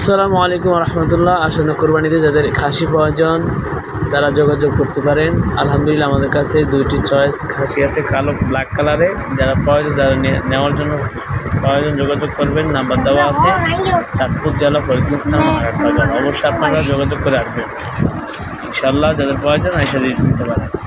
আসসালামু আলাইকুম রহমতুল্লাহ। আসন্ন কোরবানিতে যাদের খাসি প্রয়োজন তারা যোগাযোগ করতে পারেন। আলহামদুলিল্লাহ আমাদের কাছে দুইটি চয়েস খাসি আছে, কালো ব্ল্যাক কালারে যারা প্রয়োজন যারা নে- নেওয়ার জন্য প্রয়োজন যোগাযোগ করবেন। নাম্বার দেওয়া আছে। চাঁদপুর জেলা ফরিদুল ইসলাম অবশ্যই আপনারা যোগাযোগ করে আসবেন। ইনশাল্লাহ যাদের প্রয়োজন এসে নিতে পারেন।